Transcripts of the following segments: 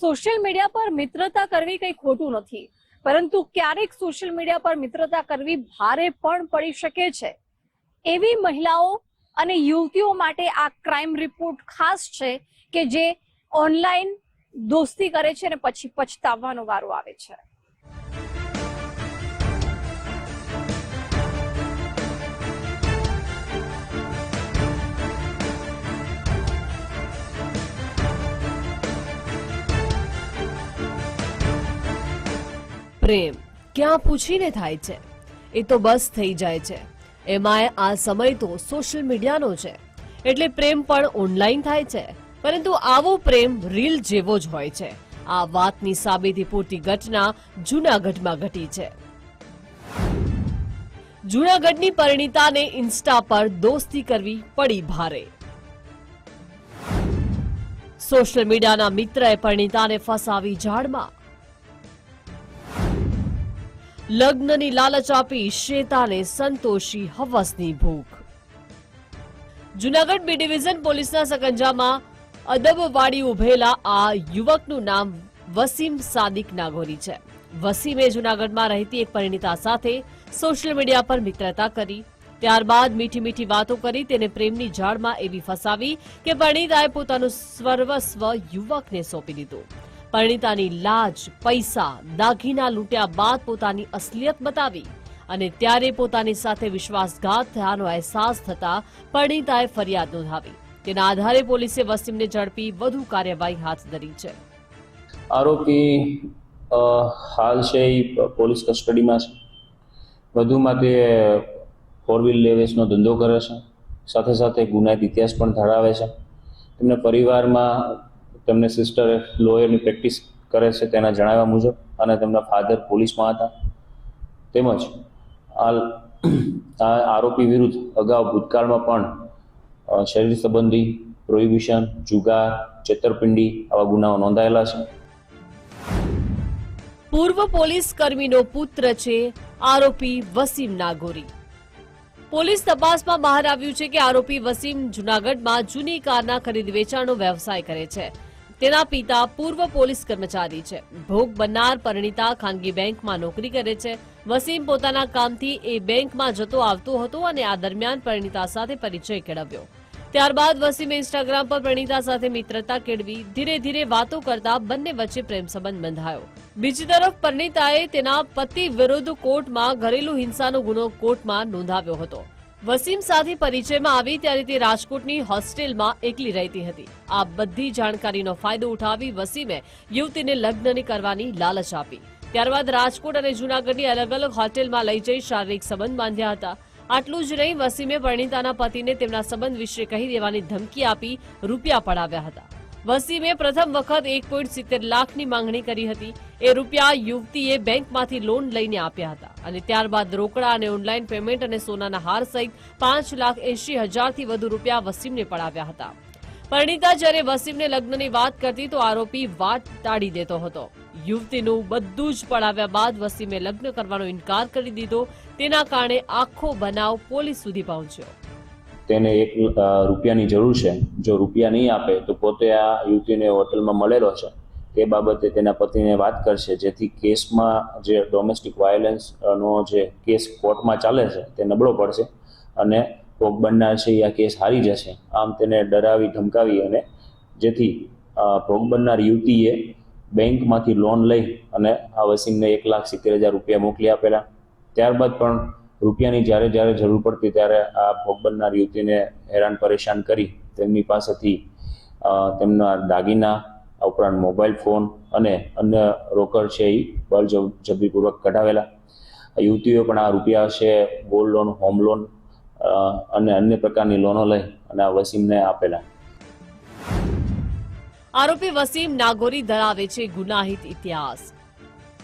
Social media પર મિત્રતા કરવી કંઈ ખોટું નથી. પરંતુ ક્યારેક સોશિયલ મીડિયા પર મિત્રતા કરવી ભારે પણ પડી શકે છે. એવી મહિલાઓ અને યુવતીઓ માટે આ ક્રાઇમ રિપોર્ટ ખાસ છે કે જે ઓનલાઈન દોસ્તી કરે છે અને પછી પછતાવવાનો વારો આવે છે. પ્રેમ. ક્યાં પૂછીને થાય છે? એ તો બસ થઈ જાય છે. એમાંય આ સમય તો સોશિયલ મીડિયાનો છે. એટલે પ્રેમ પણ ઓનલાઈન થાય છે. પરંતુ આવો પ્રેમ રીલ જેવો જ હોય છે. આ વાતની સાબિતી પૂરતી ઘટના જૂનાગઢમાં ઘટી છે. જૂનાગઢની પરિણીતાને ઇન્સ્ટા પર દોસ્તી કરવી પડી ભારે. સોશિયલ મીડિયાના મિત્રએ પરિણીતાને ફસાવી જાળમાં લગ્નની લાલચ આપી શ્વેતાને સંતોષી હવસની ભૂખ. જુનાગઢ બી ડિવિઝન પોલીસના સકંજામાં અદબવાડી ઉભેલા આ યુવકનું નામ વસીમ સાદિક નાગોરી છે. વસીમે જુનાગઢમાં રહેતી એક પરિણીતા સાથે સોશિયલ મીડિયા પર મિત્રતા કરી. ત્યારબાદ મીઠી મીઠી વાતો કરી, તેને પ્રેમની જાળમાં એવી ફસાવી કે પરિણીતાએ પોતાનું સર્વસ્વ યુવકને સોંપી દીધું. પરિણીતાની લાજ, પૈસા, દાગીના લૂંટ્યા બાદ પોતાની અસલિયત બતાવી અને ત્યારે પોતાની સાથે વિશ્વાસઘાત થયાનો અહેસાસ થતા પરિણીતાએ ફરિયાદ નોંધાવી. તેના આધારે પોલીસે વસીમને ઝડપી વધુ કાર્યવાહી હાથ ધરી છે. આરોપી હાલ છે એ પોલીસ કસ્ટડીમાં છે. વધુમાં તે ફોર વ્હીલ લેવેસનો ધંધો કરે છે. સાથે સાથે ગુનાહિત ઇતિહાસ પણ ધરાવે છે. તેમના પરિવારમાં તેમને સિસ્ટર લોયરની પ્રેક્ટિસ કરે છે તેના જણાવ્યા મુજબ અને તેમના ફાધર પોલીસમાં હતા. તેમજ આ આરોપી વિરુદ્ધ અગાઉ ભૂતકાળમાં પણ શરીર સંબંધી પ્રોહિબિશન જુગાર, છેતરપિંડી આવા ગુનાઓ નોંધાયેલા છે. પૂર્વ પોલીસ કર્મીનો પુત્ર છે આરોપી વસીમ નાગોરી. પોલીસ તપાસમાં બહાર આવ્યું છે કે આરોપી વસીમ જુનાગઢમાં જૂની કારના ખરીદ વેચાણનો વ્યવસાય કરે છે. તેના પિતા પૂર્વ પોલીસ કર્મચારી છે. ભોગ બનનાર પરિણીતા ખાનગી બેંકમાં નોકરી કરે છે. વસીમ પોતાના કામથી એ બેંકમાં જતો આવતો હતો અને આ દરમિયાન પરિણીતા સાથે પરિચય કેળવ્યો. ત્યારબાદ વસીમે ઇન્સ્ટાગ્રામ પર પરિણીતા સાથે મિત્રતા કેળવી, ધીરે ધીરે વાતો કરતા બંને વચ્ચે પ્રેમ સંબંધ બંધાયો. બીજી તરફ પરિણીતાએ તેના પતિ વિરુદ્ધ કોર્ટમાં ઘરેલુ હિંસાનો ગુનો કોર્ટમાં નોંધાવ્યો હતો. વસીમ સાથે પરિચયમાં આવી ત્યારે તે રાજકોટની હોસ્ટેલમાં એકલી રહેતી હતી. આ બધી જાણકારીનો ફાયદો ઉઠાવી વસીમે યુવતીને લગ્નની કરવાની લાલચ આપી. ત્યારબાદ રાજકોટ અને જૂનાગઢની અલગ અલગ હોટેલમાં લઈ જઈ શારીરિક સંબંધ બાંધ્યા હતા. આટલું જ નહીં, વસીમે પરિણીતાના પતિને તેમના સંબંધ વિશે કહી દેવાની ધમકી આપી રૂપિયા પડાવ્યા હતા. વસીમે પ્રથમ વખત એક પોઈન્ટ સિત્તેર લાખની માંગણી કરી હતી. એ રૂપિયા યુવતીએ બેંકમાંથી લોન લઈને આપ્યા હતા. અને ત્યારબાદ રોકડા અને ઓનલાઈન પેમેન્ટ અને સોનાના હાર સહિત પાંચ લાખ એંશી હજારથી વધુ રૂપિયા વસીમને પડાવ્યા હતા. પરિણીતા જ્યારે વસીમને લગ્નની વાત કરતી તો આરોપી વાત ટાળી દેતો હતો. યુવતીનું બધું જ પડાવ્યા બાદ વસીમે લગ્ન કરવાનો ઇનકાર કરી દીધો. તેના કારણે આખો બનાવ પોલીસ સુધી પહોંચ્યો. તેને એક રૂપિયાની જરૂર છે. જો રૂપિયા નહીં આપે તો પોતે આ યુવતીને હોટલમાં મળેલો છે. તે બાબતે તેના પતિને વાત કરશે. જેથી કેસમાં જે ડોમેસ્ટિક વાયોલન્સનો જે કેસ કોર્ટમાં ચાલે છે, તે નબળો પડશે અને ભોગ બનનાર છે આ કેસ હારી જશે. આમ તેને ડરાવી, ધમકાવી અને જેથી ભોગ બનનાર યુવતીએ બેંકમાંથી લોન લઈ અને આ વસીમને એક લાખ સિત્તેર હજાર રૂપિયા મોકલી આપેલા. ત્યારબાદ પણ રૂપિયાની જ્યારે જ્યારે જરૂર પડતી ત્યારે આ ભોગ બનનાર યુવતીને હેરાન પરેશાન કરી તેમની પાસેથી તેમના દાગીના આ ઉપરાંત મોબાઈલ ફોન અને અન્ય રોકડ છે એ બળજબરીપૂર્વક કઢાવેલા. યુવતીઓ પણ આ રૂપિયા છે, ગોલ્ડ લોન, હોમ લોન અને અન્ય પ્રકારની લોનો લઈ અને આ વસીમને આપેલા. આરોપી વસીમ નાગોરી ધરાવે છે ગુનાહિત ઇતિહાસ.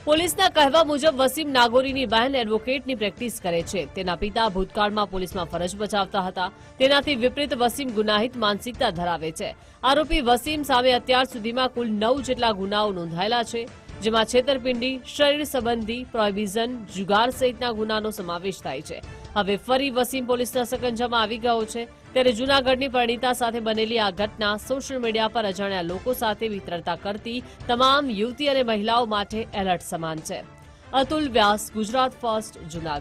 પોલીસના કહેવા મુજબ વસીમ નાગોરીની બહેન એડવોકેટની પ્રેક્ટિસ કરે છે. તેના પિતા ભૂતકાળમાં પોલીસમાં ફરજ બજાવતા હતા. તેનાથી વિપરીત વસીમ ગુનાહિત માનસિકતા ધરાવે છે. આરોપી વસીમ સામે અત્યાર સુધીમાં કુલ નવ જેટલા ગુનાઓ નોંધાયેલા છે, જેમાં છેતરપિંડી, શરીર સંબંધી, પ્રોહિબિઝન, જુગાર સહિતના ગુનાનો સમાવેશ થાય છે. હવે ફરી વસીમ પોલીસના સકંજામાં આવી ગયો છે. ત્યારે જૂનાગઢની પરિણીતા સાથે બનેલી આ ઘટના સોશિયલ મીડિયા પર અજાણ્યા લોકો સાથે વિતરતા કરતી તમામ યુવતી અને મહિલાઓ માટે એલર્ટ સમાન છે. અતુલ વ્યાસ, ગુજરાત ફર્સ્ટ, જૂનાગઢ.